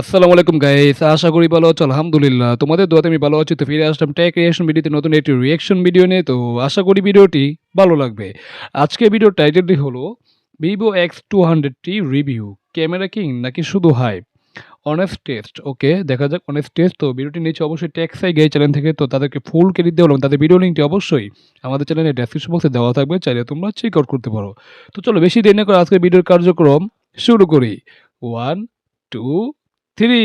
আসসালামু আলাইকুম গাইস আশা করি ভালো আছো, আলহামদুলিল্লাহ। তোমাদের দোয়াতে আমি ভালো আছি। তো ফিরে আসলাম টেক রিয়াকশন ভিডিওতে নতুন একটি রিয়াকশন ভিডিও নিয়ে। তো আশা করি ভিডিওটি ভালো লাগবে। আজকে ভিডিওর টাইটেলটি হলো Vivo X two hundred T review camera king নাকি শুধু হাই অনেস্ট টেস্ট ওকে দেখা যাক অনেস্ট টেস্ট তো ভিডিওটি নিচে অবশ্যই টেক্সাই গাই চ্যানেল থেকে তো তাদেরকে ফুল ক্রেডিট দেওয়া হলো। তাদের ভিডিও লিঙ্কটি অবশ্যই আমাদের চ্যানেলের ডেসক্রিপশন বক্সে দেওয়া থাকবে। চাইলে তোমরা চেক আউট করতে পারো। তো চলো, বেশি দেরি না করে আজকের ভিডিওর কার্যক্রম শুরু করি। ওয়ান টু থ্রি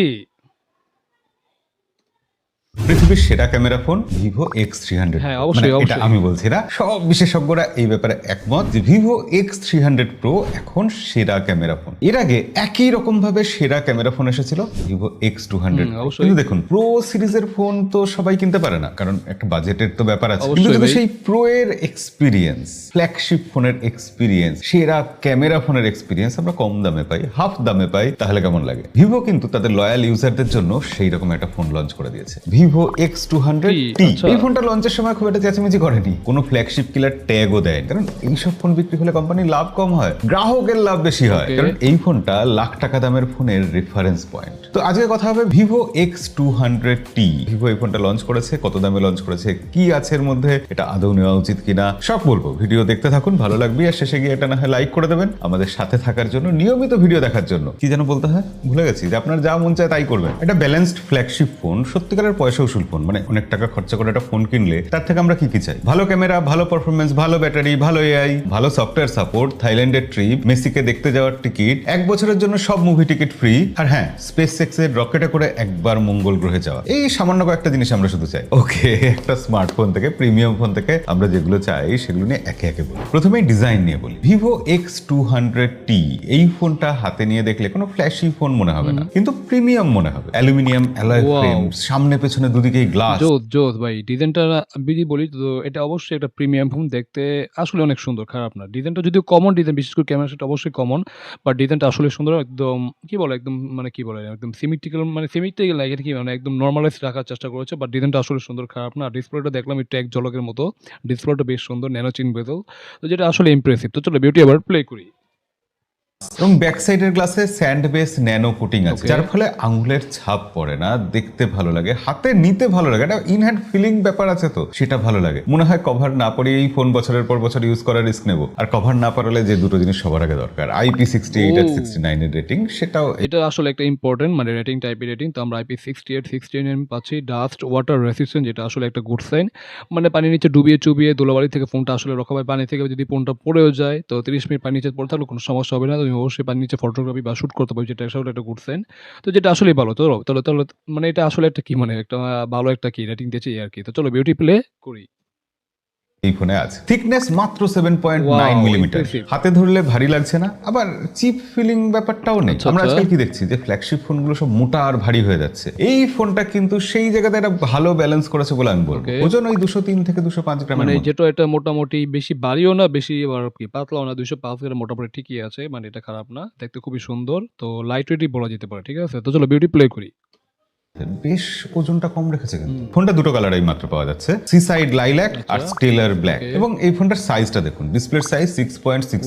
পৃথিবীর সেরা camera phone Vivo X three hundred হ্যাঁ, অবশ্যই, এটা আমি বলছি না। সব বিশেষজ্ঞরা এই ব্যাপারে একমত যে Vivo X three hundred pro এখন সেরা ক্যামেরা ফোন। এর আগে একই রকম ভাবে সেরা ক্যামেরা ফোন এসেছিল ভিভো এক্স টু হান্ড্রেড কিন্তু দেখুন প্রো সিরিজের ফোন তো সবাই কিনতে পারে না কারণ একটা বাজেটের তো ব্যাপার আছে। কিন্তু সেই প্রো এর এক্সপিরিয়েন্স ফ্ল্যাগশিপ ফোনের এক্সপিরিয়েন্স সেরা ক্যামেরা ফোনের এক্সপিরিয়েন্স আমরা কম দামে পাই হাফ দামে পাই তাহলে কেমন লাগে? ভিভো কিন্তু তাদের লয়াল ইউজারদের জন্য সেই রকম একটা ফোন লঞ্চ করে দিয়েছে। Vivo X two hundred T আচ্ছা। এই ফোনটা লঞ্চের সময় খুব একটা চেঁচামেচি করেনি। কোনো ফ্ল্যাগশিপ কিলার ট্যাগও দেয় কারণ এইসব ফোন বিক্রি হলে কোম্পানির লাভ কম হয় গ্রাহকের লাভ বেশি হয়। কারণ এই ফোনটা লাখ টাকা দামের ফোনের রেফারেন্স পয়েন্ট তো আজকে কথা হবে Vivo X two hundred T Vivo এই ফোনটা লঞ্চ করেছে কত দামে লঞ্চ করেছে কি আছে এর মধ্যে এটা আদৌ নেওয়া উচিত কিনা সব বলব। ভিডিও দেখতে থাকুন ভালো লাগবে আর শেষে গিয়ে এটা না হয় লাইক করে দেবেন আমাদের সাথে থাকার জন্য নিয়মিত ভিডিও দেখার জন্য। কি যেন বলতে হয়? ভুলে গেছি যে আপনার যা মন চায় তাই করবেন। এটা ব্যালেন্সড ফ্ল্যাগশিপ ফোন সত্যিকারের পয়সা উসুল ফোন। মানে অনেক টাকা খরচা করে একটা ফোন কিনলে তার থেকে আমরা কি কি চাই? ভালো ক্যামেরা ভালো পারফরমেন্স ভালো ব্যাটারি ভালো এআই ভালো সফটওয়্যার সাপোর্ট থাইল্যান্ডের ট্রিপ মেসিকে দেখতে যাওয়ার টিকিট এক বছরের জন্য সব মুভি টিকিট ফ্রি আর হ্যাঁ স্পেস এক্সের রকেটে করে একবার মঙ্গল গ্রহে যাওয়া। এই সামান্য কয়েকটা জিনিস আমরা শুধু চাই। ওকে একটা স্মার্টফোন থেকে প্রিমিয়াম ফোন থেকে আমরা যেগুলো চাই সেগুলো নিয়ে একে একে বলি। প্রথমে ডিজাইন নিয়ে বলি। Vivo X two hundred T এই ফোনটা হাতে নিয়ে দেখলে কোনো ফ্ল্যাশি ফোন মনে হবে না। কিন্তু প্রিমিয়াম মনে হবে। অ্যালুমিনিয়াম অ্যালয় ফ্রেম সামনে পেছনে দুদিকেই গ্লাস জোত জোত ভাই ডিজাইনটা যদি বলি, তো এটা অবশ্যই একটা প্রিমিয়াম ফোন দেখতে আসলে অনেক সুন্দর, খারাপ না। ডিজাইনটা যদিও কমন ডিজাইন বিশেষ করে ক্যামেরা সেটা অবশ্যই কমন বাট ডিজাইনটা আসলে সুন্দর, একদম, কি বলে, একদম মানে কি বলে, একদম সিমিট্রিক্যাল মানে সিমিট্রিক্যাল লাগে কি মানে একদম নর্মালাইজ রাখার চেষ্টা করেছে বাট ডিজাইনটা আসলে সুন্দর, খারাপ না। ডিসপ্লেটা দেখলাম একটু এক ঝলকের মতো ডিসপ্লেটা বেশ সুন্দর ন্যানো চিন বেজল তো যেটা আসলে ইমপ্রেসিভ তো চলো বিউটি আবার প্লে করি। এবং ব্যাক সাইডের গ্লাসে স্যান্ড বেস ন্যানো কোটিং আছে যার ফলে আঙুলের ছাপ পড়ে না দেখতে ভালো লাগে হাতে নিতে ভালো লাগে একটা ইন হ্যান্ড ফিলিং ব্যাপার আছে তো সেটা ভালো লাগে। মনে হয় কভার না পরে এই ফোন বছরের পর বছর ইউজ করার রিস্ক নেব। আর কভার না পারলে যে দুটো জিনিস সবার আগে দরকার আইপি সিক্সটি এইট আর. সিক্সটি নাইনের রেটিং সেটাও এটা আসলে একটা ইম্পর্টেন্ট মানে রেটিং টাইপের রেটিং তো আমরা IP sixty eight sixty nine পাচ্ছি ডাস্ট ওয়াটার রেসিস্ট্যান্ট যেটা আসলে একটা গুড সাইন মানে পানি নিচে ডুবিয়ে চুবিয়ে দোলাবাড়ি থেকে ফোনটা আসলে রক্ষা পায় পানি থেকে যদি ফোনটা পড়েও যায় তো তিরিশ মিনিট পানি নিচে পড়ে থাকলে কোনো সমস্যা হবে না তুমি অবশ্যই বা নিচে ফটোগ্রাফি বা শ্যুট করতে পারো, যেটা আসলে গুড সাইন তো যেটা আসলেই ভালো, তো তাহলে তাহলে মানে এটা আসলে একটা কি মানে একটা ভালো একটা কি রেটিং দিয়েছে আর কি। তো চলো বিউটি প্লে করি। এই ফোনে আছে। থিকনেস মাত্র সেভেন পয়েন্ট নাইন মিলিমিটার হাতে ধরলে ভারী লাগছে না আবার চিপ ফিলিং ব্যাপারটাও নেই। আচ্ছা, আমরা আচ্ছা। আজকাল কি দেখছি যে ফ্ল্যাগশিপ ফোনগুলো সব মোটা আর ভারী হয়ে যাচ্ছে। এই ফোনটা কিন্তু সেই জায়গাতে একটা ভালো ব্যালেন্স করেছে বলে আমি বলব। ওজন ওই দুশো তিন থেকে দুশো পাঁচ গ্রাম মানে যেটা এটা মোটামুটি বেশি বাড়িও না বেশি আবার কি পাতলাও না দুইশো পাঁচ গ্রাম মোটামুটি ঠিকই আছে মানে এটা খারাপ না দেখতে খুবই সুন্দর তো লাইট ওয়েটই বলা যেতে পারে ঠিক আছে? তো চলো বিউটি প্লে করি। বেশ ওজনটা কম রেখেছে কিন্তু। ফোনটা দুটো কালারেই মাত্র পাওয়া যাচ্ছে। সি সাইড লাইল্যাক আর স্টেলার ব্ল্যাক এবং এই ফোনটার সাইজটা দেখুন ডিসপ্লের size six point six.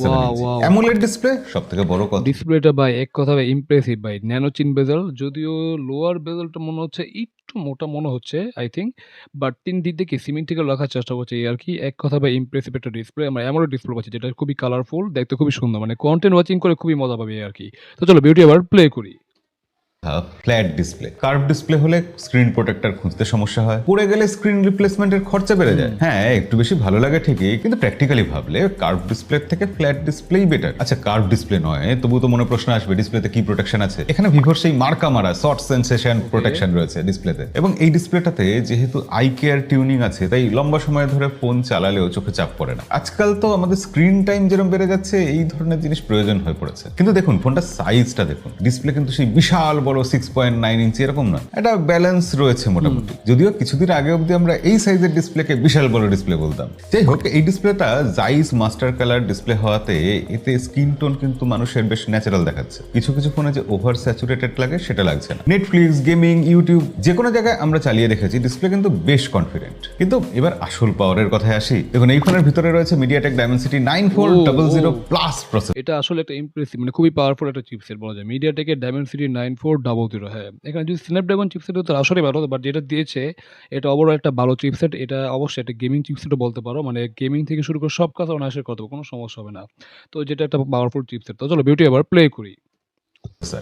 AMOLED display সব থেকে বড় কথা। ডিসপ্লেটা ভাই এক কথা ভাই ইমপ্রেসিভ ভাই। ন্যানো চিন বেজেল যদিও লোয়ার বেজেলটা মনে হচ্ছে একটু মোটা মনে হচ্ছে আই থিঙ্ক বাট তিন দিক থেকে সিমেন্টিক্যাল রাখার চেষ্টা করছে এই আর কি। এক কথা ভাই ইমপ্রেসিভ একটা ডিসপ্লে আমরা এমন ডিসপ্লে পাচ্ছি যেটা খুবই কালারফুল দেখতে খুবই সুন্দর মানে কন্টেন্ট ওয়াচিং করে খুবই মজা পাবে আর কি। তো চলো বিউটি আবার প্লে করি। ফ্ল্যাট ডিসপ্লে কার্ভ ডিসপ্লে হলে স্ক্রিন প্রোটেক্টর খুঁজতে সমস্যা হয়। পড়ে গেলে স্ক্রিন রিপ্লেসমেন্টের খরচা বেড়ে যায়। হ্যাঁ একটু বেশি ভালো লাগে ঠিকই কিন্তু প্র্যাকটিক্যালি ভাবলে কার্ভ ডিসপ্লে থেকে ফ্ল্যাট ডিসপ্লেই বেটার আচ্ছা কার্ভ ডিসপ্লে নয় তবু তো মনে প্রশ্ন আসবে ডিসপ্লেতে কি প্রোটেকশন আছে? এখানে ভিভোর সেই মার্কা মারা শর্ট সেন্সেশন প্রোটেকশন রয়েছে ডিসপ্লেতে এবং এই ডিসপ্লেটাতে যেহেতু আই কেয়ার টিউনিং আছে তাই লম্বা সময় ধরে ফোন চালালেও চোখে চাপ পড়ে না। আজকাল তো আমাদের স্ক্রিন টাইম যেরকম বেড়ে যাচ্ছে এই ধরনের জিনিস প্রয়োজন হয়ে পড়েছে। কিন্তু দেখুন ফোনটা সাইজটা দেখুন। ডিসপ্লে কিন্তু সেই বিশাল বড় সিক্স পয়েন্ট নাইন ইঞ্চি এরকম না একটা ব্যালেন্স রয়েছে মোটামুটি। যদিও কিছুদিন আগে অবধি আমরা এই সাইজের ডিসপ্লেকে বিশাল বড় ডিসপ্লে বলতাম। যাই হোক এই ডিসপ্লেটা জাইস মাস্টার কালার ডিসপ্লে হওয়াতে এতে স্কিন টোন কিন্তু মানুষের বেশ ন্যাচারাল দেখাচ্ছে। কিছু কিছু ফোনে যে ওভার স্যাচুরেটেড লাগে সেটা লাগছে না। নেটফ্লিক্স গেমিং ইউটিউব যে কোনো জায়গায় আমরা চালিয়ে দেখেছি ডিসপ্লে কিন্তু বেশ কনফিডেন্ট কিন্তু এবার আসল পাওয়ারের কথায় আসি। দেখুন এই ফোনের ভিতরে রয়েছে MediaTek Dimensity nine four double zero plus processor এটা আসলে একটা ইমপ্রেসিভ মানে খুবই পাওয়ারফুল একটা চিপসেট বলা যায়। মিডিয়াটেকের Dimensity nine four double zero হ্যাঁ। এখানে যদি স্ন্যাপড্রাগন চিপসেট হতো আসলে ভালো বাট যেটা দিয়েছে এটা ওভারঅল একটা ভালো চিপসেট এটা অবশ্যই একটা গেমিং চিপসেটও বলতে পারো। মানে গেমিং থেকে শুরু করে সব কাজ অনায়াসে করতে পারো, কোনো সমস্যা হবে না। তো যেটা একটা পাওয়ারফুল চিপসেট তো চলো বিউটি আবার প্লে করি।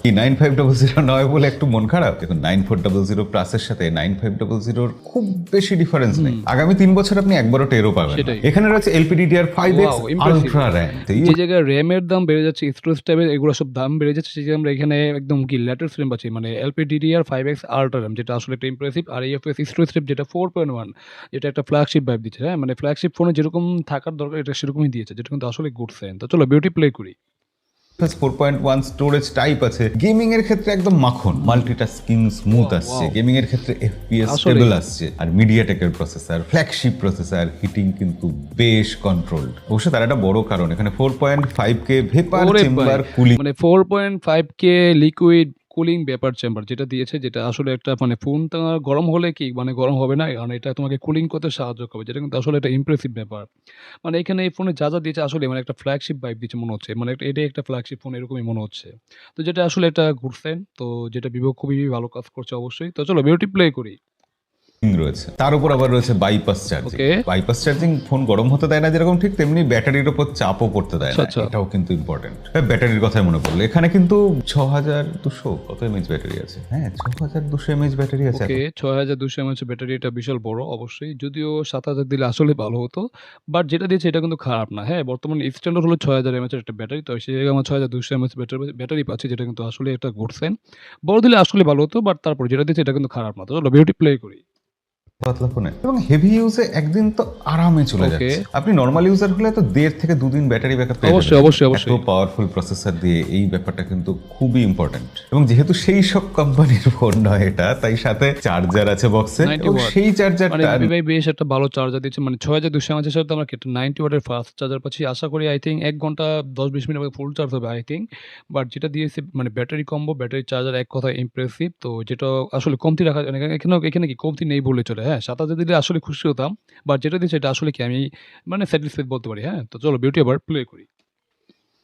কি নাইন ফাইভ ডাবল জিরো নয় বলে একটু মন খারাপ? দেখুন নাইন ফোর ডাবল জিরো প্লাসের সাথে নাইন ফাইভ ডাবল জিরোর খুব বেশি ডিফারেন্স নেই। আগামী তিন বছর আপনি একবারও টেরও পাবেন এখানে রয়েছে LPDDR five X ultra RAM যে জায়গায় র্যামের দাম বেড়ে যাচ্ছে স্টোরেজ ট্যাবের এগুলো সব দাম বেড়ে যাচ্ছে সেই আমরা এখানে একদম কি লেটেস্ট র্যাম পাচ্ছি মানে LPDDR five X ultra RAM যেটা আসলে একটা ইমপ্রেসিভ আর ইএফএস স্টোরেজ ট্যাব যেটা ফোর পয়েন্ট ওয়ান যেটা একটা ফ্ল্যাগশিপ ভাইব দিচ্ছে হ্যাঁ? মানে ফ্ল্যাগশিপ ফোনে যেরকম থাকার দরকার এটা সেরকমই দিয়েছে যেটা কিন্তু আসলে গুড সাইন তো চলো বিউটি প্লে করি। Four point one storage type আছে। গেমিং এর ক্ষেত্রে একদম মাখন। মাল্টিটাস্কিং স্মুথ আসছে। গেমিং এর ক্ষেত্রে এফপিএস। স্টেবল আসছে। আর মিডিয়াটেকের প্রসেসর ফ্ল্যাগশিপ প্রসেসর হিটিং কিন্তু বেশ কন্ট্রোলড অবশ্য তার একটা বড় কারণ। এখানে four point five K vapour chamber cooling মানে four point five K liquid cooling ব্যাপার চেম্বার যেটা দিয়েছে, যেটা আসলে একটা মানে ফোন গরম হলে কি মানে গরম হবে না? কারণ এটা তোমাকে কুলিং করতে সাহায্য করবে। যেটা কিন্তু আসলে একটা ইমপ্রেসিভ ব্যাপার। মানে এখানে এই ফোনে যা যা দিয়েছে আসলে মানে একটা ফ্ল্যাগশিপ বাইক দিচ্ছে মনে হচ্ছে। মানে এটাই একটা ফ্ল্যাগশিপ ফোন এরকমই মনে হচ্ছে। তো যেটা আসলে একটা গুড সাইন তো যেটা ভিভো খুবই ভালো কাজ করছে অবশ্যই। তো চলো বিউটি প্লে করি। রয়েছে। তার উপর আবার রয়েছে bypass charging bypass charging phone গরম হতে দেয় না যেরকম ঠিক তেমনি ব্যাটারির উপর চাপও পড়তে দেয় না। আচ্ছা, আচ্ছা। এটাও কিন্তু ইম্পর্টেন্ট ব্যাটারির কথাই মনে পড়ল। এখানে কিন্তু ছ হাজার দুশো কত ব্যাটারি আছে? হ্যাঁ ছ হাজার দুশো ব্যাটারি আছে ছয় হাজার দুশো এমএচ ব্যাটারি এটা বিশাল বড় অবশ্যই। যদিও সাত হাজার দিলে আসলে ভালো হতো। বাট যেটা দিয়েছে এটা কিন্তু খারাপ না। হ্যাঁ বর্তমানে স্ট্যান্ডার্ড হলো ছয় হাজার এমএচের একটা ব্যাটারি তো সেই জায়গায় আমার ছয় হাজার দুশো এমএচ ব্যাটারি পাচ্ছি যেটা কিন্তু আসলে একটা গুড সাইন বড় দিলে আসলে ভালো হতো বাট তারপর যেটা দিয়েছে এটা কিন্তু খারাপ না। তো চলো বিউটি প্লে করি। পাতলা ফোনে। এবং হেভি ইউজে একদিন তো আরামে চলে যাচ্ছে। আপনি নর্মাল ইউজার হলে তো দেড় থেকে দুদিন ব্যাটারি ব্যাকআপ অবশ্যই, অবশ্যই, অবশ্যই। এত পাওয়ারফুল প্রসেসর দিয়ে এই ব্যাপারটা কিন্তু খুবই ইম্পর্টেন্ট এবং যেহেতু সেই সব কোম্পানির ফোন নয় এটা তাই সাথে চার্জার আছে বক্সে 90 এবং সেই মানে চার্জারটা আমি ভাই বেশ একটা ভালো চার্জার দিচ্ছে মানে ছয় হাজার দুশো এমএচের সাথে আমরা একটা নাইনটি ওয়াটের ফাস্ট চার্জার পাচ্ছি। আশা করি আই থিঙ্ক এক ঘণ্টা দশ বিশ মিনিট ফুল চার্জ হবে আই থিঙ্ক বাট যেটা দিয়েছে মানে ব্যাটারি কম্বো ব্যাটারি চার্জার এক কথা ইমপ্রেসিভ তো যেটা আসলে কমতি রাখা মানে এখানে এখানে কি কমতি নেই বলে চলে হ্যাঁ সাঁতার দিলে আসলে খুশি হতাম বাট যেটা দিয়েছে এটা আসলে কি আমি মানে স্যাটিসফাইড বলতে পারি হ্যাঁ? তো চলো বিউটি আবার প্লে করি।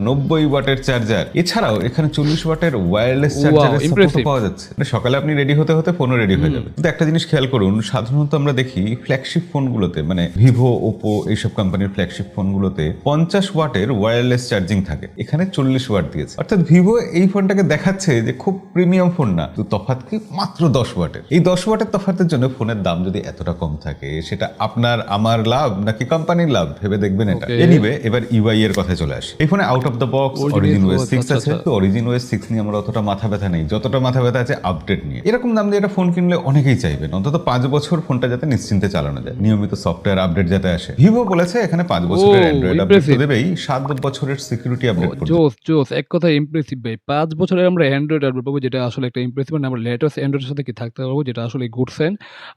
নব্বই ওয়াটের চার্জার এছাড়াও এখানে চল্লিশ ওয়াটের ওয়্যারলেস চার্জারের impressive. পাওয়া যাচ্ছে। মানে সকালে আপনি রেডি হতে হতে ফোনও রেডি হয়ে যাবে। কিন্তু একটা জিনিস খেয়াল করুন সাধারণত আমরা দেখি ফ্ল্যাগশিপ ফোনগুলোতে মানে ভিভো ওপো এইসব কোম্পানির ফ্ল্যাগশিপ ফোনগুলোতে পঞ্চাশ ওয়াটের ওয়্যারলেস চার্জিং থাকে। এখানে চল্লিশ ওয়াট দিয়েছে। অর্থাৎ ভিভো এই ফোনটাকে দেখাচ্ছে যে খুব প্রিমিয়াম ফোন না। তো তফাৎ কি? মাত্র দশ ওয়াটের। এই দশ ওয়াটের তফাতের জন্য ফোনের দাম যদি এতটা কম থাকে সেটা আপনার আমার লাভ নাকি কোম্পানির লাভ? ভেবে দেখবেন এটা. এনিওয়ে এবার ইউআই এর কথায় চলে আসে। এই ফোনে out of the box Origin OS six আছে। তো অরিজিন ওএস সিক্স নিয়ে আমরা অতটা মাথা ব্যথা নেই। যতটা মাথা ব্যথা আছে আপডেট নিয়ে। এরকম দাম দিয়ে একটা ফোন কিনলে অনেকেই চাইবেন অন্তত পাঁচ বছর ফোনটা যাতে নিশ্চিন্তে চালানো যায়। নিয়মিত সফটওয়্যার আপডেট যাতে আসে। ভিভো বলেছে এখানে পাঁচ বছরের অ্যান্ড্রয়েড আপডেট দেবেই। সাত বছরের সিকিউরিটি আপডেট করবে জোস জোস এক কথা ইমপ্রেসিভ ভাই। পাঁচ বছরে আমরা অ্যান্ড্রয়েড আপডেট পাবো যেটা আসলে একটা ইমপ্রেসিভ মানে আমরা লেটেস্ট অ্যান্ড্রয়েডের সাথে কি থাকতে পারব যেটা আসলে গুড সাইন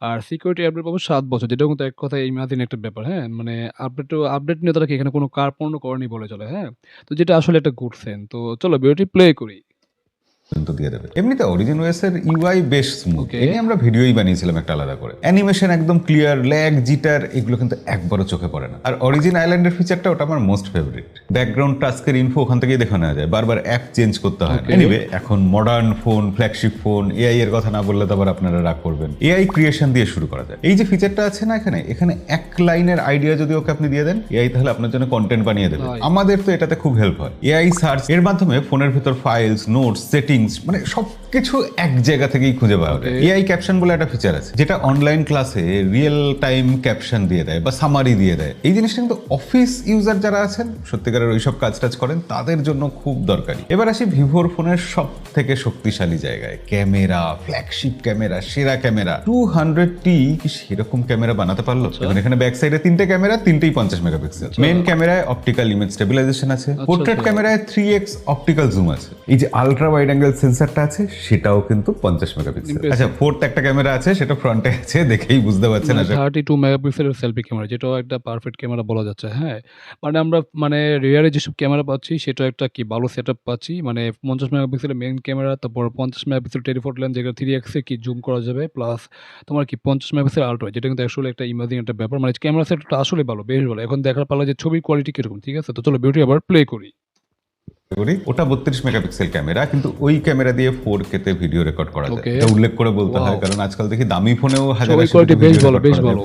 আর সিকিউরিটি আপডেট পাবো সাত বছর যেটা কিন্তু এক কথা ইমাজিন একটা ব্যাপার হ্যাঁ? মানে আপডেট আপডেট নিয়ে তারা কি এখানে কোনো কার্পণ্য করেনি বলে চলে হ্যাঁ? তো যেটা আসলে একটা গুড সেন তো চলো ভিডিওটি প্লে করি। পর্যন্ত দিয়ে দেবে। এমনিতে অরিজিন ওএস এর ইউআই বেশ স্মুথ. এই আমরা ভিডিওই বানিয়েছিলাম একটা আলাদা করে। অ্যানিমেশন একদম ক্লিয়ার ল্যাগ জিটার এগুলো কিন্তু একবারও চোখে পড়ে না। আর অরিজিন আইল্যান্ডের ফিচারটা ওটা আমার মোস্ট ফেভারিট ব্যাকগ্রাউন্ড টাস্কের ইনফো ওখান থেকেই দেখে নেওয়া যায়। বারবার অ্যাপ চেঞ্জ করতে হয়. এনিওয়ে এখন modern phone flagship phone AI এর কথা না বললে তো আবার আপনারা রাগ করবেন। এআই ক্রিয়েশন দিয়ে শুরু করা যায়। এই যে ফিচারটা আছে না এখানে এখানে এক লাইনের আইডিয়া যদি ওকে আপনি দিয়ে দেন এআই তাহলে আপনার জন্য কন্টেন্ট বানিয়ে দেবে। আমাদের তো এটাতে খুব হেল্প হয়। এআই সার্চ এর মাধ্যমে ফোনের ভিতর ফাইলস নোটস সেটিংস মানে সবকিছু এক জায়গা থেকেই খুঁজে পাওয়া যায় এআই ক্যাপশন বলে একটা ফিচার আছে যেটা অনলাইন ক্লাসে রিয়েল টাইম ক্যাপশন দিয়ে দেয় বা সামারি দিয়ে দেয়। এই জিনিসটা কিন্তু অফিস ইউজার যারা আছেন সত্যিকারের ওইসব কাজ টাজ করেন তাদের জন্য খুব দরকারি। এবার আসি ভিভোর ফোনের সব থেকে শক্তিশালী জায়গায়। ক্যামেরা ফ্ল্যাগশিপ ক্যামেরা সেরা ক্যামেরা। টু হান্ড্রেড টি কি সেরকম ক্যামেরা বানাতে পারল? এবং এখানে ব্যাক সাইডে তিনটে ক্যামেরা তিনটেই পঞ্চাশ মেগাপিক্সেল মেন ক্যামেরায় অপটিক্যাল ইমেজ স্টেবিলাইজেশন আছে। পোর্ট্রেট আচ্ছা। ক্যামেরায় থ্রি এক্স অপটিক্যাল জুম আছে। এই যে আলট্রা ওয়াইড অ্যাঙ্গেল সেন্সারটা আছে সেটাও কিন্তু পঞ্চাশ মেগাপিক্সেল. আচ্ছা ফোর্থ একটা ক্যামেরা আছে সেটা ফ্রন্টে আছে দেখেই বুঝতে পারছেন। থার্টি টু মেগাপিক্সেলের সেলফি ক্যামেরা যেটাও একটা পারফেক্ট ক্যামেরা বলা যাচ্ছে হ্যাঁ। মানে আমরা মানে রিয়ারে যেসব ক্যামেরা পাচ্ছি সেটা একটা কি ভালো সেট পাচ্ছি। মানে পঞ্চাশ মেগাপিক্সেলের মেন ক্যামেরা তারপর পঞ্চাশ মেগাপিক্সেল টেলিফোটো লেন্স যেটা থ্রি এক্সে কি জুম করা যাবে প্লাস তোমার কি পঞ্চাশ মেগাপিক্সেল আল্ট্রা যেটা কিন্তু আসলে একটা ইমাজিং একটা ব্যাপার। মানে ক্যামেরা সেটটা আসলে ভালো বেশ ভালো। এখন দেখার পালা যে ছবির কোয়ালিটি কীরকম ঠিক আছে? তো চলো বিউটি আবার প্লে করি। করি ওটা বত্রিশ মেগাপিক্সেল ক্যামেরা কিন্তু ওই ক্যামেরা দিয়ে ফোর কেতে ভিডিও রেকর্ড করা যায়। এটা উল্লেখ করে বলতে হয় কারণ আজকাল দেখি দামি ফোনেও হাজার।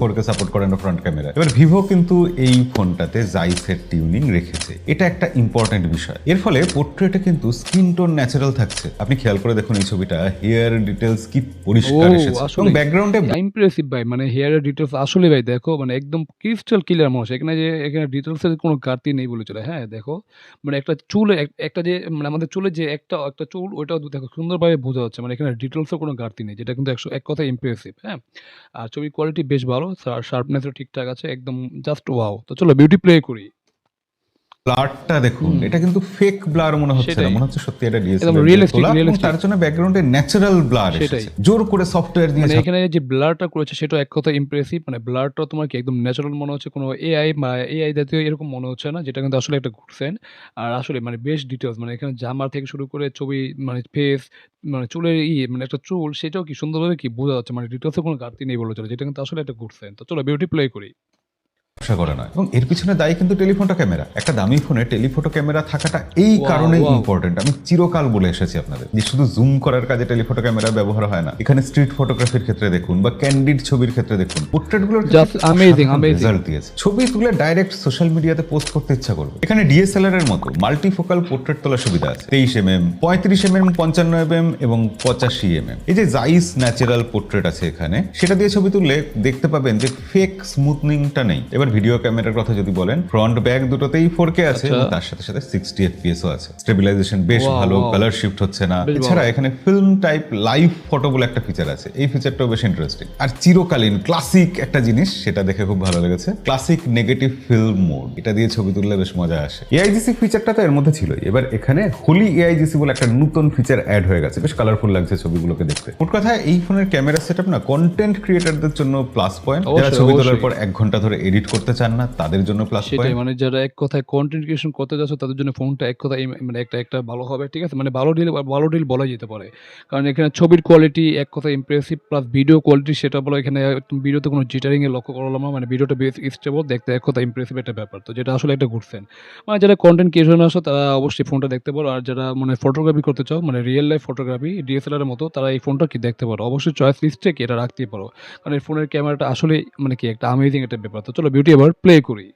ফোর কে সাপোর্ট করে না ফ্রন্ট ক্যামেরা এবার ভিভো কিন্তু এই ফোনটাতে জাইসের টিউনিং রেখেছে। এটা একটা ইম্পর্টেন্ট বিষয়। এর ফলে পোর্ট্রেটে কিন্তু স্কিন টোন ন্যাচারাল থাকছে। আপনি খেয়াল করে দেখুন এই ছবিটা হেয়ার ডিটেলস কি পরিষ্কার ও, এসেছে। এবং ব্যাকগ্রাউন্ডে ইমপ্রেসিভ ভাই মানে হেয়ারের ডিটেলস আসলে ভাই দেখো মানে একদম ক্রিস্টাল ক্লিয়ার মানুষ এখানে যে এখানে ডিটেলসের কোনো ঘাটতি নেই বলে চলে। হ্যাঁ দেখো মানে একটা চুল একটা যে মানে আমাদের চুলে যে একটা একটা চুল, ওইটাও দেখো সুন্দরভাবে বোঝা যাচ্ছে। মানে এখানে ডিটেলসও কোনো ঘাটতি নেই, যেটা কিন্তু একশো, এক কথা ইমপ্রেসিভ হ্যাঁ? আর ছবির কোয়ালিটি বেশ ভালো শার্পনেসও ঠিকঠাক আছে, একদম জাস্ট ওয়াও তো চলো বিউটি প্লে করি। ব্লারটা দেখুন এটা কিন্তু ফেক ব্লার মনে হচ্ছে না মনে হচ্ছে সত্যি এটা ডিএসএলআর। তার জন্য ব্যাকগ্রাউন্ডে ন্যাচারাল ব্লার। এসেছে। জোর করে সফটওয়্যার দিয়ে মানে এখানে যে ব্লারটা করেছে সেটা এক কথা ইমপ্রেসিভ মানে ব্লারটা তোমার কি একদম ন্যাচারাল মনে হচ্ছে? কোনো এআই বা এআই জাতীয় এরকম মনে হচ্ছে না যেটা কিন্তু আসলে একটা গুড সাইন আর আসলে মানে বেশ ডিটেলস মানে এখানে জামার থেকে শুরু করে ছবি মানে ফেস মানে চুলের ই মানে একটা চুল সেটাও কি সুন্দরভাবে কি বোঝা যাচ্ছে? মানে ডিটেলসে কোনো ঘাটতি নেই বলে চলে যেটা কিন্তু আসলে একটা গুড সাইন তো চলো বিউটি প্লে করি। ব্যবসা করে নয়। এবং এর পিছনে দায়ী কিন্তু টেলিফোটো ক্যামেরা। একটা দামি ফোনে টেলিফোটো ক্যামেরা থাকাটা এই কারণে ইম্পর্টেন্ট আমি চিরকাল বলে এসেছি আপনাদের যে শুধু জুম করার কাজে টেলিফোটো ক্যামেরা ব্যবহার হয় না। এখানে স্ট্রিট ফটোগ্রাফির ক্ষেত্রে দেখুন বা ক্যান্ডিড ছবির ক্ষেত্রে দেখুন. রেজাল্ট দিয়েছে। ছবি তুলে ডাইরেক্ট সোশ্যাল মিডিয়াতে পোস্ট করতে ইচ্ছা করবে। এখানে ডিএসএলআর এর মতো মাল্টিফোকাল পোর্ট্রেট তোলার সুবিধা আছে। তেইশ এম এম পঁয়ত্রিশ এম এম পঞ্চান্ন এম এম এবং পঁচাশি এম এম এই যে জাইস ন্যাচারাল পোর্ট্রেট আছে এখানে সেটা দিয়ে ছবি তুললে দেখতে পাবেন যে ফেক স্মুথনিংটা নেই। এবার ভিডিও ক্যামেরার কথা যদি বলেন ফ্রন্ট ব্যাক দুটোতেই ফোর কে আছে আচ্ছা। এবং তার সাথে সাথে সিক্সটি এফপিএস ও আছে। স্টেবিলাইজেশন বেশ ভালো কালার শিফট হচ্ছে না। এছাড়া এখানে ফিল্ম টাইপ লাইভ ফটো বলে একটা ফিচার আছে। এই ফিচারটাও বেশ ইন্টারেস্টিং আর চিরকালীন ক্লাসিক একটা জিনিস সেটা দেখে খুব ভালো লেগেছে। ক্লাসিক নেগেটিভ ফিল্ম মোড এটা দিয়ে ছবি তুললে বেশ মজা আসে। এআইজিসি ফিচারটা তো এর মধ্যে ছিলই। এবার এখানে হোলি এআইজিসি বলে একটা নতুন ফিচার অ্যাড হয়ে গেছে। বেশ কালারফুল লাগছে ছবিগুলোকে দেখতে। মোট কথা এই ফোনের ক্যামেরা সেটআপ না কন্টেন্ট ক্রিয়েটারদের জন্য প্লাস পয়েন্ট যারা ছবি তোলার পর এক ঘণ্টা ধরে এডিট করতে চান না তাদের জন্য প্লাস সেটাই মানে যারা এক কথায় কন্টেন্ট ক্রিয়েশন করতে যাচ্ছ তাদের জন্য ফোনটা এক কথায় মানে একটা একটা ভালো হবে ঠিক আছে? মানে ভালো ডিল ভালো ডিল বলা যেতে পারে। কারণ এখানে ছবির কোয়ালিটি এক কথা ইমপ্রেসিভ প্লাস ভিডিও কোয়ালিটি সেটা বলো এখানে ভিডিওতে কোনো জিটারিং এ লক্ষ্য করলাম না মানে ভিডিওটা বেশ স্টেবল দেখতে এক কথা ইমপ্রেসিভ একটা ব্যাপার। তো যেটা আসলে একটা গুড সাইন মানে যারা কন্টেন্ট ক্রিয়েশন আসো তারা অবশ্যই ফোনটা দেখতে পারো আর যারা মানে ফটোগ্রাফি করতে চাও মানে রিয়েল লাইফ ফটোগ্রাফি ডিএসএলআর এর মতো তারা এই ফোনটা কি দেখতে পারো? অবশ্যই চয়েস লিস্টে কি এটা রাখতেই পারো। কারণ এই ফোনের ক্যামেরাটা আসলে মানে কি একটা আমেজিং একটা ব্যাপার। তো চলো বিউটি এবার প্লে করি।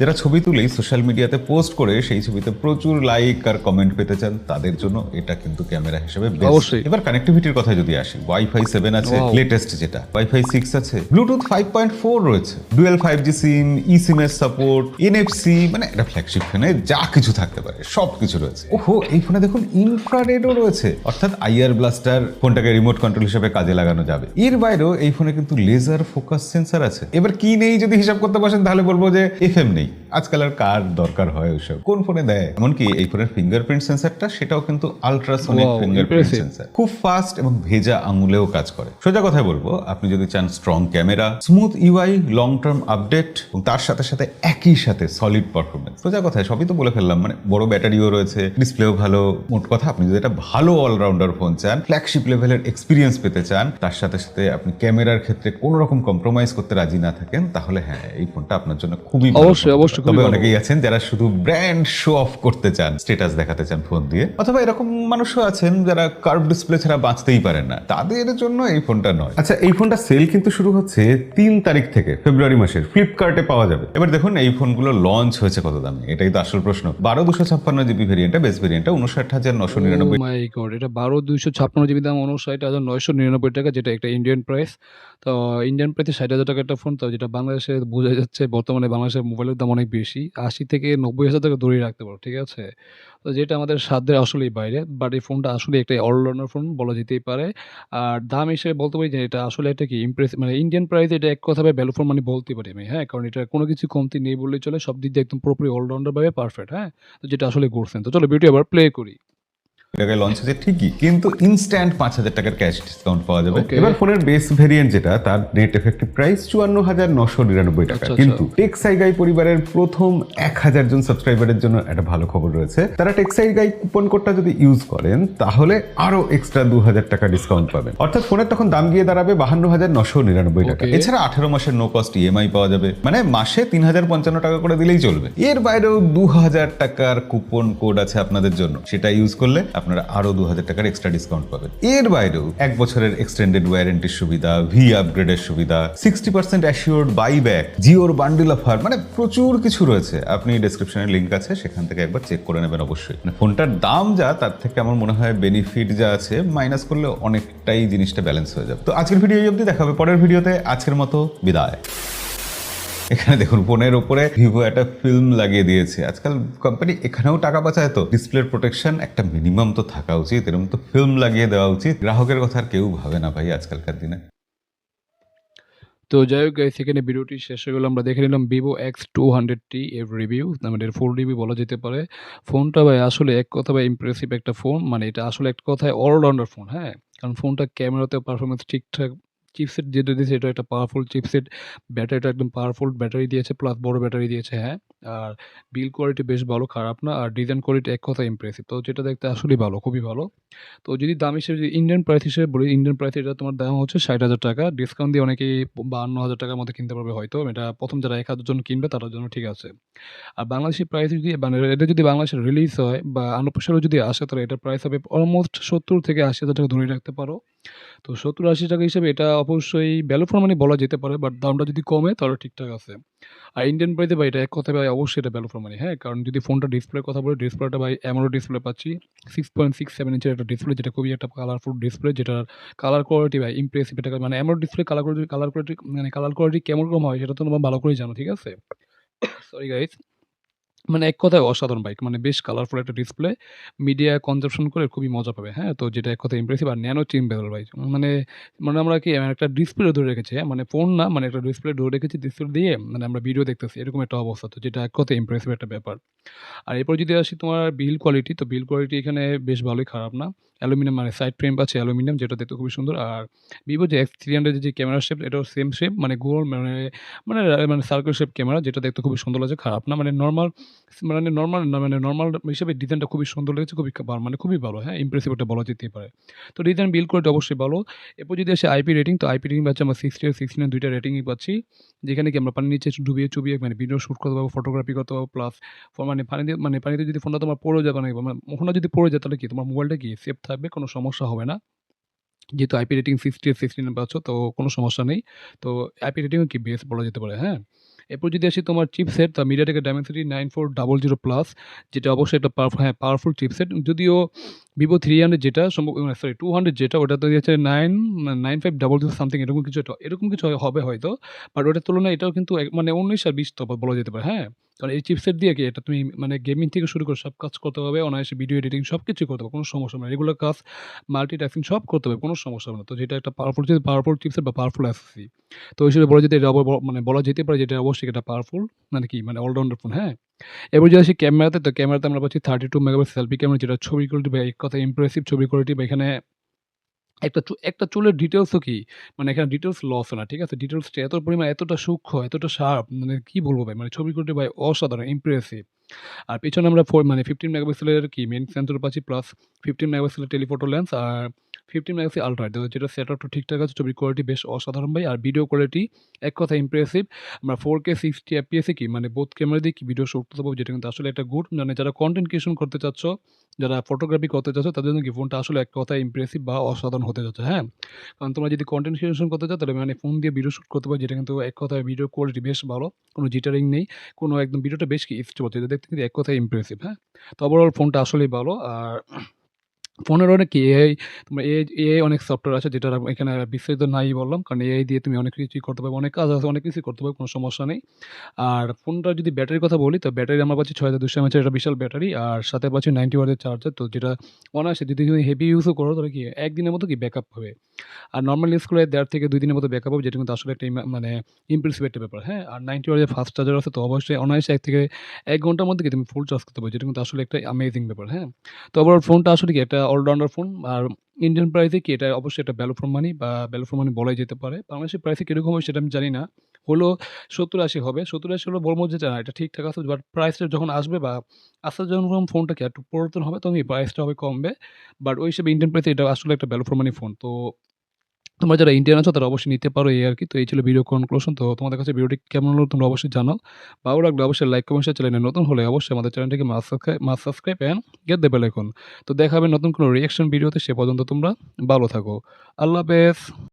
যারা ছবি তুলেই সোশ্যাল মিডিয়াতে পোস্ট করে সেই ছবিতে প্রচুর লাইক আর কমেন্ট পেতে চান তাদের জন্য এটা কিন্তু ক্যামেরা হিসেবে অবশ্যই। এবার কানেক্টিভিটির কথা যদি আসি ওয়াইফাই সেভেন আছে লেটেস্ট যেটা ওয়াইফাই সিক্স আছে ব্লুটুথ ফাইভ পয়েন্ট ফোর রয়েছে dual five G SIM E SIM এর সাপোর্ট এনএফসি মানে এটা ফ্ল্যাগশিপ ফোনে যা কিছু থাকতে পারে সব কিছু রয়েছে। ওহো এই ফোনে দেখুন ইনফ্রারেডও রয়েছে। অর্থাৎ আইআর ব্লাস্টার ফোনটাকে রিমোট কন্ট্রোল হিসেবে কাজে লাগানো যাবে। এর বাইরেও এই ফোনে কিন্তু লেজার ফোকাস সেন্সার আছে। এবার কি নেই যদি হিসাব করতে বসেন তাহলে বলব যে এফএম নেই। আজকাল আর কার দরকার হয় ওইসব? কোন ফোনে দেয়? এমনকি এই ফোনের ফিঙ্গারপ্রিন্ট সেন্সারটা সেটাও কিন্তু আলট্রাসোনিক ফিঙ্গারপ্রিন্ট সেন্সার খুব ফাস্ট এবং ভেজা আঙুলেও কাজ করে। সোজা কথায় বলব আপনি যদি চান strong camera smooth UI long term update এবং তার সাথে সাথে একই সাথে সলিড পারফরমেন্স সোজা কথায় সবই তো বলে ফেললাম মানে বড় ব্যাটারিও রয়েছে ডিসপ্লেও ভালো। মোট কথা আপনি যদি একটা ভালো অলরাউন্ডার ফোন চান ফ্ল্যাগশিপ লেভেলের এক্সপিরিয়েন্স পেতে চান তার সাথে সাথে আপনি ক্যামেরার ক্ষেত্রে কোনো রকম কম্প্রোমাইজ করতে রাজি না থাকেন তাহলে হ্যাঁ এই ফোনটা আপনার জন্য খুবই অবশ্যই। অবশ্যই, তবে অনেকেই আছেন যারা শুধু ব্র্যান্ড শো অফ করতে চান স্ট্যাটাস দেখাতে চান ফোন দিয়ে অথবা এরকম মানুষও আছেন যারা কার্ভ ডিসপ্লে ছাড়া বাঁচতেই পারেন না। তাদের জন্য এই ফোনটা নয়। আচ্ছা এই ফোনটা সেল কিন্তু শুরু হচ্ছে তিন তারিখ থেকে ফেব্রুয়ারি মাসের। ফ্লিপকার্টে পাওয়া যাবে। এবার দেখুন এই ফোনগুলো লঞ্চ হয়েছে কত দামে? এটাই তো আসল প্রশ্ন। বারো দুশো ছাপ্পান্ন জিবি ভেরিয়েন্টটা বেস ভেরিয়েন্টটা উনষাট হাজার নশো নিরানব্বই। গড এটা বারো দুইশো ছাপ্পান্ন জিবি দাম উনষাট হাজার নয়শো নিরানব্বই টাকা যেটা একটা ইন্ডিয়ান প্রাইস তো ইন্ডিয়ান প্রাইসে ষাট হাজার টাকা একটা ফোন তো যেটা বাংলাদেশে বোঝা যাচ্ছে বর্তমানে বাংলাদেশের মোবাইলের দাম অনেক বেশি। আশি থেকে নব্বই হাজার টাকা দূরে রাখতে পারো, ঠিক আছে? তো যেটা আমাদের সাধ্যের আসলেই বাইরে বাট এই ফোনটা আসলে একটা অলরাউন্ডার ফোন বলা যেতেই পারে। আর দাম হিসেবে বলতে পারি যে এটা আসলে এটা কি ইমপ্রেস মানে ইন্ডিয়ান প্রাইস এটা এক কথা ভ্যালু ফোন মানে বলতে পারি আমি হ্যাঁ? কারণ এটা কোনো কিছু কমতি নেই বললেই চলে, সব দিক দিয়ে একদম পুরোপুরি অলরাউন্ডারভাবে পারফেক্ট হ্যাঁ? তো যেটা আসলে করছেন তো চলো ভিডিও আবার প্লে করি। টাকায় লঞ্চ হয়েছে ঠিকই কিন্তু ইনস্ট্যান্ট পাঁচ হাজার টাকার ক্যাশ ডিসকাউন্ট পাওয়া যাবে। এবার ফোনের বেস ভেরিয়েন্ট যেটা তার নেট এফেক্টিভ প্রাইস চুয়ান্ন হাজার নশো নিরানব্বই টাকা। আচ্ছা, আচ্ছা। কিন্তু টেক্সাই গাই পরিবারের প্রথম এক হাজার জন সাবস্ক্রাইবারের জন্য একটা ভালো খবর রয়েছে। তারা টেক্সাই গাই কুপন কোডটা যদি ইউজ করেন তাহলে আরও এক্সট্রা দু হাজার টাকা ডিসকাউন্ট পাবেন। অর্থাৎ ফোনের তখন দাম গিয়ে দাঁড়াবে বাহান্ন হাজার নশো নিরানব্বই টাকা। এছাড়া আঠারো মাসের নো কস্ট ইএমআই পাওয়া যাবে। মানে মাসে তিন হাজার পঞ্চান্ন টাকা করে দিলেই চলবে। এর বাইরেও দু হাজার টাকার কুপন কোড আছে আপনাদের জন্য। সেটা ইউজ করলে আপনারা আরও দু হাজার টাকার এক্সট্রা ডিসকাউন্ট পাবেন। এর বাইরেও এক বছরের এক্সটেন্ডেড ওয়ারেন্টির সুবিধা ভি আপগ্রেডের সুবিধা sixty percent assured buy back জিওর বান্ডিল অফার মানে প্রচুর কিছু রয়েছে। আপনি ডিসক্রিপশনে লিঙ্ক আছে, সেখান থেকে একবার চেক করে নেবেন অবশ্যই। মানে ফোনটার দাম যা, তার থেকে আমার মনে হয় বেনিফিট যা আছে মাইনাস করলে অনেকটাই জিনিসটা ব্যালেন্স হয়ে যাবে। তো আজকের ভিডিও অবধি দেখাবে পরের ভিডিওতে আজকের মতো বিদায়। এখানে দেখুন ফোনের ওপরে ভিভো একটা ফিল্ম লাগিয়ে দিয়েছে। আজকাল কোম্পানি এখানেও টাকা বাঁচায় তো। ডিসপ্লের প্রোটেকশন একটা মিনিমাম তো থাকা উচিত এরকম তো ফিল্ম লাগিয়ে দেওয়া উচিত। গ্রাহকের কথা আর কেউ ভাবে না ভাই আজকালকার দিনে। তো যাই হোক guys, এখানে ভিডিওটি শেষ হয়ে গেল। আমরা দেখে নিলাম Vivo X two hundred T এর রিভিউ আমাদের ফোর রিভিউ বলা যেতে পারে। ফোনটা ভাই আসলে এক কথা ভাই ইমপ্রেসিভ একটা ফোন মানে এটা আসলে এক কথায় অলরাউন্ডার ফোন হ্যাঁ? কারণ ফোনটা ক্যামেরাতে পারফরমেন্স ঠিকঠাক চিপসেট যেটা দিয়েছে, এটা একটা পাওয়ারফুল চিপসেট ব্যাটারিটা একদম পাওয়ারফুল ব্যাটারি দিয়েছে প্লাস বড় ব্যাটারি দিয়েছে হ্যাঁ। আর বিল কোয়ালিটি বেশ ভালো, খারাপ না, আর ডিজাইন কোয়ালিটি এক কথা ইমপ্রেসিভ তো যেটা দেখতে আসলেই ভালো, খুবই ভালো। তো যদি দাম হিসেবে, যদি ইন্ডিয়ান প্রাইস হিসেবে বলি ইন্ডিয়ান প্রাইস এটা তোমার দাম হচ্ছে ষাট হাজার টাকা। ডিসকাউন্ট দিয়ে অনেকেই বান্ন হাজার টাকার মধ্যে কিনতে পারবে হয়তো। এটা প্রথম যারা এক হাজার জন কিনবে তার জন্য ঠিক আছে। আর বাংলাদেশি প্রাইস যদি মানে এটা যদি বাংলাদেশে রিলিজ হয় বা আনপ্রসারও যদি আসে, তাহলে এটার প্রাইস হবে অলমোস্ট সত্তর থেকে আশি হাজার টাকা ধরে রাখতে পারো। তো সত্তর আশি টাকা হিসেবে এটা অবশ্যই ভ্যালু ফর মানি বলা যেতে পারে বাট দামটা যদি কমে তাহলে ঠিকঠাক আছে। আর ইন্ডিয়ান প্রাইসে ভাই, এটা এক কথা ভাই, অবশ্যই এটা ভ্যালু ফর মানি হ্যাঁ? কারণ যদি ফোনটা ডিসপ্লের কথা বলি ডিসপ্লেটা ভাই, এমনও ডিসপ্লে পাচ্ছি সিক্স পয়েন্ট সিক্স সেভেন ইঞ্চের একটা ডিসপ্লে যেটা খুবই একটা কালারফুল ডিসপ্লে যেটার কালার কোয়ালিটি ভাই ইমপ্রেসিভ এটা মানে এমন display colour quality colour quality মানে কালার কোয়ালিটি কেমন রকম হয়, সেটা তো তোমরা ভালো করেই জানো, ঠিক আছে? সরি গাইস মানে এক কথায় অসাধারণ বাইক মানে বেশ কালারফুল একটা ডিসপ্লে মিডিয়া কনজাপশন করে খুবই মজা পাবে হ্যাঁ? তো যেটা এক কথা ইমপ্রেসিভ আর ন্যানো চিম বেদল বাইক মানে মানে আমরা কি একটা ডিসপ্লে ধরে রেখেছি হ্যাঁ? মানে ফোন না মানে একটা ডিসপ্লে ধরে রেখেছি ডিসপ্লে দিয়ে মানে আমরা ভিডিও দেখতেছি, এরকম একটা অবস্থা, তো যেটা এক কথা ইমপ্রেসিভ একটা ব্যাপার। আর এরপর যদি আসি তোমার বিল কোয়ালিটি তো বিল কোয়ালিটি এখানে বেশ ভালোই খারাপ না, অ্যালুমিনিয়াম মানে সাইড ফ্রেম আছে অ্যালুমিনিয়াম, যেটা দেখতে খুবই সুন্দর, আর ভিভো যে এক্স থ্রি হান্ড্রেড যে ক্যামেরা শেপ এটাও সেম শেপ মানে গোল মানে মানে মানে সার্কেল শেপ ক্যামেরা যেটা দেখতে খুবই সুন্দর লাগছে, খারাপ না মানে নর্মাল মানে নর্মাল মানে নর্মাল হিসেবে ডিজাইনটা খুবই সুন্দর লেগেছে, খুবই মানে খুবই ভালো হ্যাঁ ইমপ্রেসিভ একটা বলা যেতে পারে। তো ডিজাইন বিল কোয়ালিটি অবশ্যই ভালো। এরপর যদি আসে আইপি রেটিং তো আইপি রেটিং পাচ্ছি আমরা সিক্সটি আর সিক্সটি দুইটা রেটিংই পাচ্ছি, যেখানে কি আমরা পানির নিচে ডুবিয়ে চুবিয়ে মানে ভিডিও শ্যুট করতে পারব ফটোগ্রাফি করতে পারব প্লাস মানে পানিতে মানে পানিতে যদি ফোনটা তোমার পড়ে যাবে না মানে ফোনটা যদি পড়ে যায়, তাহলে কি তোমার মোবাইলটা কি সেফ থাকবে? কোনো সমস্যা হবে না। যেহেতু IP rating sixty sixty sixteen পাচ্ছ, তো কোনো সমস্যা নেই। তো আইপি রেটিংও কি বেস্ট বলা যেতে পারে হ্যাঁ? এরপর যদি আসি তোমার চিপসেট তা মিডিয়াটেকের Dimensity nine four double zero plus যেটা অবশ্যই একটা পাওয়ার হ্যাঁ পাওয়ারফুল চিপসেট যদিও ভিভো থ্রি হান্ড্রেড যেটা সম্ভব সরি টু হান্ড্রেড যেটা ওটা তো দিয়েছে nine nine five double zero something এরকম কিছু এরকম কিছু হবে হয়তো বাট ওটার তুলনায় এটাও কিন্তু মানে উনিশ আর বিশ তফাৎ বলা যেতে পারে হ্যাঁ? কারণ এই চিপসেট দিয়ে কি এটা তুমি মানে গেমিং থেকে শুরু করে সব কাজ করতে হবে, অনায়াসে ভিডিও এডিটিং সব কিছু করতে হবে, কোনো সমস্যা নেই রেগুলার কাজ মাল্টি টাস্কিং সব করতে হবে, কোনো সমস্যা হবে না, তো যেটা একটা পাওয়ারফুল পাওয়ারফুল চিপসেট বা পাওয়ারফুল এসএসসি তো ওই হিসেবে বলা যেতে, এটা মানে বলা যেতে পারে যেটা অবশ্যই এটা পাওয়ারফুল মানে কি মানে অলরাউন্ডার ফোন হ্যাঁ? এবার যদি আসি ক্যামেরাতে, তো ক্যামেরাতে আমরা পাচ্ছি thirty two megapixel selfie camera যেটা ছবি কোয়ালিটি বা এক কথা ইমপ্রেসিভ ছবি কোয়ালিটি বা এখানে একটা একটা চুলের ডিটেলসও কি? মানে এখানে ডিটেলস লস না, ঠিক আছে? ডিটেলসটা এত পরিমাণ, এতটা সূক্ষ্ম, এতটা শার্প মানে কি বলব ভাই? মানে ছবি কোয়ালিটি ভাই অসাধারণ ইমপ্রেসিভ আর পিছনে আমরা ফোর মানে ফিফটিন মেগাপিক্সেলের কি মেন সেন্সর পাচ্ছি প্লাস ফিফটিন মেগাপিক্সেলের টেলিফোটো লেন্স আর ফিফটিন মেগাপিক্সেল আলট্রা যেটা সেট আপটা ঠিকঠাক আছে, ছবির কোয়ালিটি বেশ অসাধারণ ভাই, আর ভিডিও কোয়ালিটি এক কথা ইমপ্রেসিভ আমরা ফোর কে সিক্সটি এফপিএসে কি মানে বোথ ক্যামেরা দিয়ে কি ভিডিও শুট করতে পারব, যেটা কিন্তু আসলে একটা গুড মানে যারা কন্টেন্ট ক্রিয়েশন করতে চাচ্ছ, যারা ফটোগ্রাফি করতে চাচ্ছ, তাদের জন্য কি ফোনটা আসলে এক কথা ইমপ্রেসিভ বা অসাধারণ হতে যাচ্ছে হ্যাঁ? কারণ তোমরা যদি কন্টেন্ট ক্রিয়েশন করতে চাও, তাহলে মানে ফোন দিয়ে ভিডিও শুট করতে পারো, যেটা কিন্তু এক কথায় ভিডিও কোয়ালিটি বেশ ভালো, কোনো জিটারিং নেই, কোনো একদম ভিডিওটা বেশ কি স্টেবল যেটা দেখতে কিন্তু এক কথায় ইমপ্রেসিভ হ্যাঁ? তো ওভারঅল ফোনটা আসলেই ভালো, আর ফোনের অনেক এআই তোমার এআই অনেক সফটওয়্যার আছে যেটা এখানে বিস্তারিত নাই বললাম, কারণ এআই দিয়ে তুমি অনেক কিছুই করতে পারবে, অনেক কাজ আছে, অনেক কিছুই করতে পারবে, কোনো সমস্যা নেই। আর ফোনটা যদি ব্যাটারির কথা বলি, তো ব্যাটারি আমরা পাচ্ছি ছয় হাজার দুশো এমএচের একটা বিশাল ব্যাটারি, আর সাথে পাচ্ছি নাইনটি ওয়াটের চার্জার তো যেটা অনায়াসে যদি তুমি হেভি ইউজও করো, তাহলে কি একদিনের মতো কি ব্যাকআপ হবে? আর নর্মাল ইউজ করলে দেড় থেকে দুই দিনের মতো ব্যাকআপ হবে, যেটা কিন্তু আসলে একটা মানে ইমপ্রেসিভ একটা ব্যাপার হ্যাঁ? আর নাইনটি ওয়াটের ফাস্ট চার্জার আছে, তো অবশ্যই অনায়াসে এক থেকে এক ঘণ্টার মধ্যে কি তুমি ফুল চার্জ করতে পারবে, যেটা কিন্তু আসলে একটা অ্যামেজিং ব্যাপার হ্যাঁ? তো ওভারঅল ফোনটা আসলে কি একটা অলরাউন্ডার ফোন আর ইন্ডিয়ান প্রাইসে কি এটা অবশ্যই একটা ভ্যালু ফর মানি বা ভ্যালু ফর মানি বলাই যেতে পারে। বাংলাদেশের প্রাইসে কীরকম হবে সেটা আমি জানি না। হলো সত্তর আশি হবে। সত্তর আশি হলো বলব যে এটা ঠিকঠাক আছে বাট প্রাইসটা যখন আসবে বা আস্তে যখন ফোনটা কি একটু পরিবর্তন হবে, তখন এই প্রাইসটা হবে কমবে। বাট ওই হিসেবে ইন্ডিয়ান প্রাইসে এটা আসলে একটা ভ্যালু ফর মানি ফোন তো তোমরা যারা ইন্ডিয়ান আছো, তারা অবশ্যই নিতে পারো এই আর কি। তো এই ছিল ভিডিও কনক্লুশন তো তোমাদের কাছে ভিডিওটি কেমন হলো, তোমরা অবশ্যই জানাও। ভালো লাগলে অবশ্যই লাইক কমেন্ট শেয়ার চ্যানেলে নতুন হলে অবশ্যই আমাদের চ্যানেলটিকে মাস সাবস্ক্রাইব অ্যান্ড গেট দেবে এখন তো দেখাবে নতুন কোনো রিয়াকশন ভিডিওতে সে পর্যন্ত তোমরা ভালো থাকো। আল্লাহ হাফেজ।